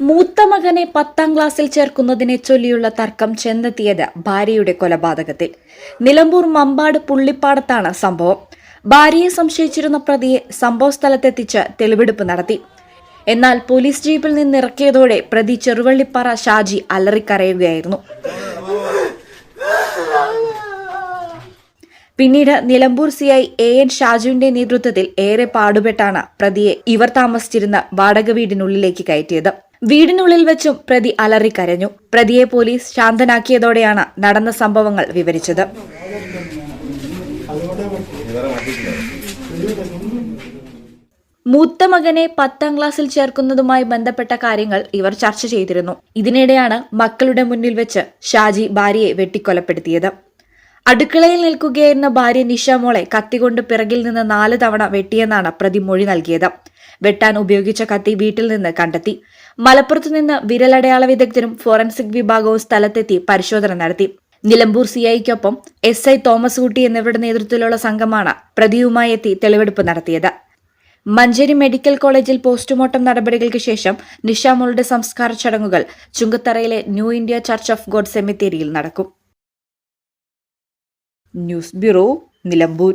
മൂത്ത മകനെ പത്താം ക്ലാസ്സിൽ ചേർക്കുന്നതിനെ ചൊല്ലിയുള്ള തർക്കം ചെന്നെത്തിയത് ഭാര്യയുടെ കൊലപാതകത്തിൽ. നിലമ്പൂർ മമ്പാട് പുള്ളിപ്പാടത്താണ് സംഭവം. ഭാര്യയെ സംശയിച്ചിരുന്ന പ്രതിയെ സംഭവസ്ഥലത്തെത്തിച്ച് തെളിവെടുപ്പ് നടത്തി. എന്നാൽ പോലീസ് ജീപ്പിൽ നിന്നിറക്കിയതോടെ പ്രതി ചെറുവള്ളിപ്പാറ ഷാജി അലറിക്കരയുകയായിരുന്നു. പിന്നീട് Nilambur C I A N ഷാജുവിന്റെ നേതൃത്വത്തിൽ ഏറെ പാടുപെട്ടാണ് പ്രതിയെ ഇവർ താമസിച്ചിരുന്ന വാടക വീടിനുള്ളിലേക്ക് കയറ്റിയത്. വീടിനുള്ളിൽ വെച്ചും പ്രതി അലറിക്കരഞ്ഞു. പ്രതിയെ പോലീസ് ശാന്തനാക്കിയതോടെയാണ് നടന്ന സംഭവങ്ങൾ വിവരിച്ചത്. മൂത്ത മകനെ പത്താം ക്ലാസ്സിൽ ചേർക്കുന്നതുമായി ബന്ധപ്പെട്ട കാര്യങ്ങൾ ഇവർ ചർച്ച ചെയ്തിരുന്നു. ഇതിനിടെയാണ് മക്കളുടെ മുന്നിൽ വെച്ച് ഷാജി ഭാര്യയെ വെട്ടിക്കൊലപ്പെടുത്തിയത്. അടുക്കളയിൽ നിൽക്കുകയായിരുന്ന ഭാര്യ നിഷ മോളെ കത്തികൊണ്ട് പിറകിൽ നിന്ന് നാല് തവണ വെട്ടിയെന്നാണ് പ്രതി മൊഴി നൽകിയത്. വെട്ടാൻ ഉപയോഗിച്ച കത്തി വീട്ടിൽ നിന്ന് കണ്ടെത്തി. മലപ്പുറത്തു നിന്ന് വിരലടയാള വിദഗ്ധരും ഫോറൻസിക് വിഭാഗവും സ്ഥലത്തെത്തി പരിശോധന നടത്തി. നിലമ്പൂർ സി ഐക്കൊപ്പം എസ് ഐ തോമസ് കുട്ടി എന്നിവരുടെ നേതൃത്വത്തിലുള്ള സംഘമാണ് പ്രതിയുമായി എത്തി തെളിവെടുപ്പ് നടത്തിയത്. മഞ്ചേരി മെഡിക്കൽ കോളേജിൽ പോസ്റ്റ്മോർട്ടം നടപടികൾക്ക് ശേഷം നിഷാമോളുടെ സംസ്കാര ചടങ്ങുകൾ ചുങ്കത്തറയിലെ new India church of God സെമിത്തേരിയിൽ നടക്കും. News bureau Nilambur.